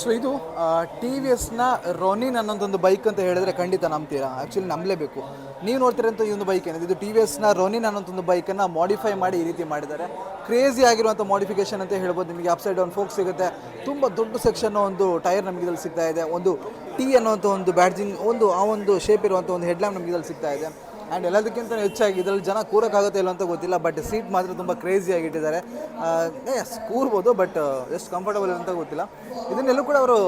So ಇದು T V ಎಸ್ನ ರೋನಿನ್ ಅನ್ನೋದೊಂದು ಬೈಕ್ ಅಂತ ಹೇಳಿದ್ರೆ ಖಂಡಿತ ನಂಬ್ತೀರಾ? ಆ್ಯಕ್ಚುಲಿ ನಂಬಲೇಬೇಕು. ನೀವು ನೋಡ್ತಿರೋಂಥ ಈ ಒಂದು ಬೈಕ್ ಏನಿದೆ? ಇದು ಟಿ ವಿ ಎಸ್ನ ರೊನಿನ್ ಅನ್ನೋಂಥ ಬೈಕನ್ನು ಮಾಡಿಫೈ ಮಾಡಿ ಈ ರೀತಿ ಮಾಡಿದ್ದಾರೆ. ಕ್ರೇಜಿ ಆಗಿರುವಂಥ ಮಾಡಿಫಿಕೇಶನ್ ಅಂತ ಹೇಳ್ಬೋದು. ನಿಮಗೆ ಅಪ್ಸೈಡ್ ಡೌನ್ ಫೋಕ್ ಸಿಗುತ್ತೆ. ತುಂಬ ದೊಡ್ಡ ಸೆಕ್ಷನ್ ಒಂದು ಟೈರ್ ನಮಗೆ ಇದ್ರಲ್ಲಿ ಸಿಗ್ತಾ ಇದೆ. ಒಂದು ಟಿ ಅನ್ನೋಂಥ ಒಂದು ಬ್ಯಾಡ್ಜಿಂಗ್ ಒಂದು, ಆ ಒಂದು ಶೇಪ್ ಇರುವಂಥ ಒಂದು ಹೆಡ್ಲ್ಯಾಂಪ್ ನಮಗೆ ಇದ್ರಲ್ಲಿ ಸಿಗ್ತಾ ಇದೆ. ಆ್ಯಂಡ್ ಎಲ್ಲದಕ್ಕಿಂತ ಹೆಚ್ಚಾಗಿ ಇದರಲ್ಲಿ ಜನ ಕೂರೋಕ್ಕಾಗುತ್ತೆ ಇಲ್ಲ ಅಂತ ಗೊತ್ತಿಲ್ಲ ಬಟ್ ಸೀಟ್ ಮಾತ್ರ ತುಂಬ ಕ್ರೇಜಿಯಾಗಿ ಇಟ್ಟಿದ್ದಾರೆ. ಎಸ್ ಕೂರ್ಬೋದು ಬಟ್ ಎಷ್ಟು ಕಂಫರ್ಟಬಲ್ ಅಂತ ಗೊತ್ತಿಲ್ಲ. ಇದನ್ನೆಲ್ಲೂ ಕೂಡ ಅವರು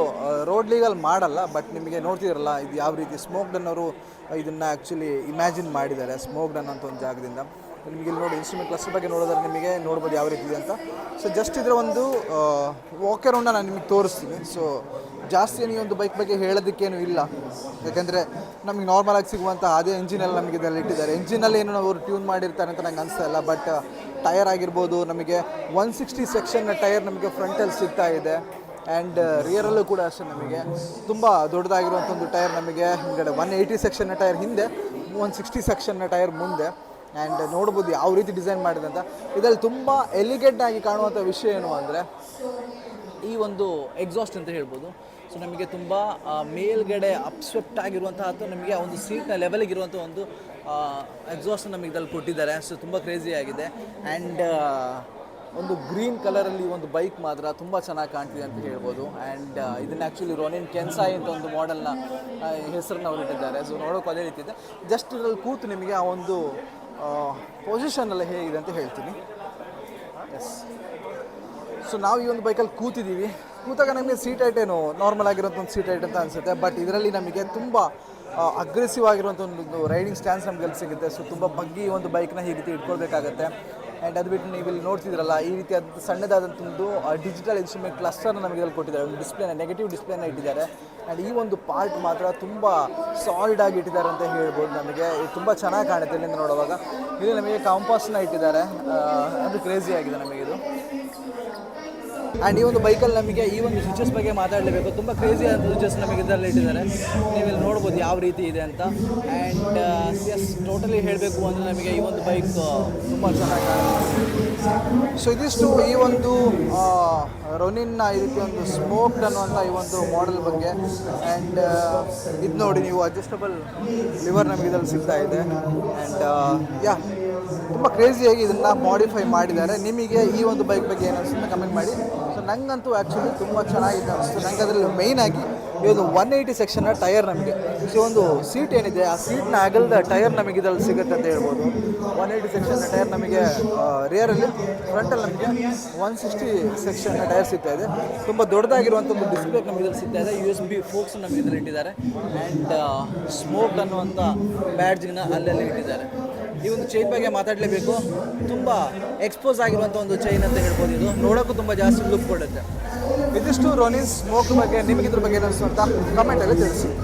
ರೋಡ್ ಲೀಗಲ್ ಮಾಡಲ್ಲ ಬಟ್ ನಿಮಗೆ ನೋಡ್ತಿದ್ರಲ್ಲ ಇದು ಯಾವ ರೀತಿ ಸ್ಮೋಕ್ ಡನ್ ಅವರು ಇದನ್ನು ಆ್ಯಕ್ಚುಲಿ ಇಮ್ಯಾಜಿನ್ ಮಾಡಿದ್ದಾರೆ ಸ್ಮೋಕ್ ಡನ್ ಅಂತ ಒಂದು ಜಾಗದಿಂದ. ನಿಮಗೆ ಇಲ್ಲಿ ನೋಡಿ ಇನ್ಸ್ಟ್ರೂಮೆಂಟ್ ಕ್ಲಸ್ಟರ್ ಬಗ್ಗೆ ನೋಡೋದ್ರೆ ನಿಮಗೆ ನೋಡ್ಬೋದು ಯಾವ ರೀತಿ ಇದೆ ಅಂತ. ಸೊ ಜಸ್ಟ್ ಇದರ ಒಂದು ವಾಕ್ ಉಂಡ ನಾನು ನಿಮಗೆ ತೋರಿಸ್ತೀನಿ. ಸೊ ಜಾಸ್ತಿ ಏನು ಈ ಒಂದು ಬೈಕ್ ಬಗ್ಗೆ ಹೇಳೋದಕ್ಕೇನು ಇಲ್ಲ. ಯಾಕಂದರೆ ನಮಗೆ ನಾರ್ಮಲ್ ಆಗಿ ಸಿಗುವಂಥ ಅದೇ ಇಂಜಿನಲ್ಲಿ ನಮಗೆ ಇದರಲ್ಲಿ ಇಟ್ಟಿದ್ದಾರೆ. ಇಂಜಿನಲ್ಲಿ ಏನು ಅವರು ಟ್ಯೂನ್ ಮಾಡಿರ್ತಾರೆ ಅಂತ ನಂಗೆ ಅನಿಸ್ತಾ ಇಲ್ಲ ಬಟ್ ಟಯರ್ ಆಗಿರ್ಬೋದು, ನಮಗೆ ಒನ್ ಸಿಕ್ಸ್ಟಿ ಸೆಕ್ಷನ್ನ ಟೈರ್ ನಮಗೆ ಫ್ರಂಟಲ್ಲಿ ಸಿಗ್ತಾ ಇದೆ. ಆ್ಯಂಡ್ ರಿಯರಲ್ಲೂ ಕೂಡ ಅಷ್ಟೇ ನಮಗೆ. ತುಂಬ ದೊಡ್ಡದಾಗಿರುವಂಥ ಒಂದು ಟೈರ್ ನಮಗೆ ಹಿಂಗಡೆ ಒನ್ ಏಯ್ಟಿ ಸೆಕ್ಷನ್ನ ಟೈರ್ ಹಿಂದೆ ಒನ್ ಸಿಕ್ಸ್ಟಿ ಸೆಕ್ಷನ್ನ ಟೈರ್ ಮುಂದೆ. ಆ್ಯಂಡ್ ನೋಡ್ಬೋದು ಯಾವ ರೀತಿ ಡಿಸೈನ್ ಮಾಡಿದೆ ಅಂತ. ಇದರಲ್ಲಿ ತುಂಬ ಎಲಿಗೆಂಟ್ ಆಗಿ ಕಾಣುವಂಥ ವಿಷಯ ಏನು ಅಂದರೆ ಈ ಒಂದು ಎಕ್ಸಾಸ್ಟ್ ಅಂತ ಹೇಳ್ಬೋದು. ಸೊ ನಮಗೆ ತುಂಬ ಮೇಲ್ಗಡೆ ಅಪ್ಸ್ವೆಪ್ಟ್ ಆಗಿರುವಂತಹ ಅಥವಾ ನಮಗೆ ಒಂದು ಸೀಟ್ನ ಲೆವೆಲ್ಗೆ ಇರುವಂಥ ಒಂದು ಎಕ್ಸಾಸ್ಟ್ ನಮಗೆ ಇದರಲ್ಲಿ ಕೊಟ್ಟಿದ್ದಾರೆ. ಸೊ ತುಂಬ ಕ್ರೇಜಿ ಆಗಿದೆ. ಆ್ಯಂಡ್ ಒಂದು ಗ್ರೀನ್ ಕಲರಲ್ಲಿ ಒಂದು ಬೈಕ್ ಮಾತ್ರ ತುಂಬ ಚೆನ್ನಾಗಿ ಕಾಣ್ತಿದೆ ಅಂತ ಹೇಳ್ಬೋದು. ಆ್ಯಂಡ್ ಇದನ್ನ ಆ್ಯಕ್ಚುಲಿ ರೋನಿನ್ ಕೆನ್ಸಾಯಿ ಅಂತ ಒಂದು ಮಾಡೆಲ್ನ ಹೆಸರನ್ನ ಅವ್ರು ಇಟ್ಟಿದ್ದಾರೆ. ಸೊ ನೋಡೋಕೆ ಅದೇ ರೀತಿ ಇದೆ. ಜಸ್ಟ್ ಇದರಲ್ಲಿ ಕೂತು ನಿಮಗೆ ಆ ಒಂದು ಪೊಸಿಷನ್ ಎಲ್ಲ ಹೇಗಿದೆ ಅಂತ ಹೇಳ್ತೀನಿ. ಎಸ್ ಸೊ ನಾವು ಈ ಒಂದು ಬೈಕಲ್ಲಿ ಕೂತಿದ್ದೀವಿ. ಕೂತಾಗ ನಮಗೆ ಸೀಟ್ ಹೈಟ್ ಏನು ನಾರ್ಮಲ್ ಆಗಿರುವಂಥ ಒಂದು ಸೀಟ್ ಹೈಟ್ ಅಂತ ಅನಿಸುತ್ತೆ. ಬಟ್ ಇದರಲ್ಲಿ ನಮಗೆ ತುಂಬ ಅಗ್ರೆಸಿವ್ ಆಗಿರುವಂಥ ಒಂದು ರೈಡಿಂಗ್ ಸ್ಟ್ಯಾನ್ಸ್ ನಮ್ಗೆ ಅಲ್ಲಿ ಸಿಗುತ್ತೆ. ಸೊ ತುಂಬ ಬಗ್ಗಿ ಒಂದು ಬೈಕ್ನ ಈ ರೀತಿ ಇಟ್ಕೊಳ್ಬೇಕಾಗತ್ತೆ. ಆ್ಯಂಡ್ ಅದು ಬಿಟ್ಟು ನೀವು ಇಲ್ಲಿ ನೋಡ್ತಿದ್ರಲ್ಲ ಈ ರೀತಿ ಅದು ಸಣ್ಣದಾದಂಥ ಒಂದು ಡಿಜಿಟಲ್ ಇನ್ಸ್ಟ್ರೂಮೆಂಟ್ ಕ್ಲಸ್ಟರ್ನ ನಮಗೆ ಇಲ್ಲಿ ಕೊಟ್ಟಿದ್ದಾರೆ. ಒಂದು ಡಿಸ್ಪ್ಲೇನ ನೆಗೆಟಿವ್ ಡಿಸ್ಪ್ಲೇನ ಇಟ್ಟಿದ್ದಾರೆ. ಆ್ಯಂಡ್ ಈ ಒಂದು ಪಾರ್ಟ್ ಮಾತ್ರ ತುಂಬ ಸಾಲಿಡ್ ಆಗಿ ಇಟ್ಟಿದ್ದಾರೆ ಅಂತ ಹೇಳ್ಬೋದು ನಮಗೆ. ಇದು ತುಂಬ ಚೆನ್ನಾಗಿ ಕಾಣುತ್ತೆ ಇಲ್ಲಿಂದ ನೋಡುವಾಗ. ಇಲ್ಲಿ ನಮಗೆ ಕಾಂಪಾಸ್ನ ಇಟ್ಟಿದ್ದಾರೆ. ಅದು ಕ್ರೇಜಿ ಆಗಿದೆ ನಮಗೆ ಇದು. ಆ್ಯಂಡ್ ಈ ಒಂದು ಬೈಕಲ್ಲಿ ನಮಗೆ ಈ ಒಂದು ಸ್ವಿಚಸ್ ಬಗ್ಗೆ ಮಾತಾಡಲೇಬೇಕು. ತುಂಬ ಕ್ರೇಜಿ ಆದ ಸ್ವಿಚಸ್ ನಮಗೆ ಇದರಲ್ಲಿ ಇಟ್ಟಿದ್ದಾರೆ. ನೀವು ಇಲ್ಲಿ ನೋಡ್ಬೋದು ಯಾವ ರೀತಿ ಇದೆ ಅಂತ. ಆ್ಯಂಡ್ ಎಸ್ ಟೋಟಲಿ ಹೇಳಬೇಕು ಅಂದರೆ ನಮಗೆ ಈ ಒಂದು ಬೈಕ್ ತುಂಬ ಚೆನ್ನಾಗಿ ಸೊ ಇದಿಷ್ಟು ಈ ಒಂದು ರೊನಿನ್ನ ಇದಕ್ಕೆ ಒಂದು ಸ್ಮೋಕ್ ಅನ್ನುವಂಥ ಈ ಒಂದು ಮಾಡೆಲ್ ಬಗ್ಗೆ. ಆ್ಯಂಡ್ ಇದು ನೋಡಿ ನೀವು ಅಡ್ಜಸ್ಟಬಲ್ ಲಿವರ್ ನಮಗೆ ಇದರಲ್ಲಿ ಸಿಗ್ತಾ ಇದೆ. ಆ್ಯಂಡ್ ಯಾ, ತುಂಬ ಕ್ರೇಜಿಯಾಗಿ ಇದನ್ನು ಮಾಡಿಫೈ ಮಾಡಿದ್ದಾರೆ. ನಿಮಗೆ ಈ ಒಂದು ಬೈಕ್ ಬಗ್ಗೆ ಏನು ಅನಿಸುತ್ತೆ ಕಮೆಂಟ್ ಮಾಡಿ. ಸೊ ನಂಗಂತೂ ಆ್ಯಕ್ಚುಲಿ ತುಂಬ ಚೆನ್ನಾಗಿದೆ ಅನಿಸ್ತು. ನಂಗೆ ಅದರಲ್ಲಿ ಮೇಯ್ನಾಗಿ ಈ ಒಂದು ಒನ್ ಏಯ್ಟಿ ಸೆಕ್ಷನ್ನ ಟೈರ್ ನಮಗೆ. ಸೊ ಒಂದು ಸೀಟ್ ಏನಿದೆ, ಆ ಸೀಟ್ನ ಅಗಲದ ಟೈರ್ ನಮಗೆ ಇದರಲ್ಲಿ ಸಿಗುತ್ತೆ ಅಂತ ಹೇಳ್ಬೋದು. ಒನ್ ಏಯ್ಟಿ ಸೆಕ್ಷನ್ ಟೈರ್ ನಮಗೆ ರಿಯರಲ್ಲಿ ಫ್ರಂಟಲ್ಲಿ ನಮಗೆ ಒನ್ ಸಿಕ್ಸ್ಟಿ ಸೆಕ್ಷನ್ನ ಟೈರ್ ಸಿಗ್ತಾ ಇದೆ. ತುಂಬ ದೊಡ್ಡದಾಗಿರುವಂಥ ಒಂದು ಡಿಸ್ಪ್ಲೇ ನಮಗೆ ಇದರಲ್ಲಿ ಸಿಗ್ತಾ ಇದೆ. ಯು ಎಸ್ ಬಿ ಫೋಕ್ಸ್ ನಮಗೆ ಇದರಲ್ಲಿ ಇಟ್ಟಿದ್ದಾರೆ. ಆ್ಯಂಡ್ ಸ್ಮೋಕ್ ಅನ್ನುವಂಥ ಬ್ಯಾಡ್ಜ್ನ ಅಲ್ಲಲ್ಲಿ ಇಟ್ಟಿದ್ದಾರೆ. ಈ ಒಂದು ಚೈನ್ ಬಗ್ಗೆ ಮಾತಾಡಲೇಬೇಕು. ತುಂಬ ಎಕ್ಸ್ಪೋಸ್ ಆಗಿರುವಂಥ ಒಂದು ಚೈನ್ ಅಂತ ಹೇಳ್ಬೋದು ಇದು. ನೋಡೋಕ್ಕೂ ತುಂಬ ಜಾಸ್ತಿ ಲುಕ್ ಕೊಡುತ್ತೆ. ಇದಿಷ್ಟು ರೋನಿನ್ ಸ್ಮೋಕ್ ಬಗ್ಗೆ, ನಿಮಗೆ ಇದ್ರ ಬಗ್ಗೆ ಏನು ಅನಿಸ್ತು ಅಂತ ಕಮೆಂಟಲ್ಲಿ ತಿಳಿಸಿ.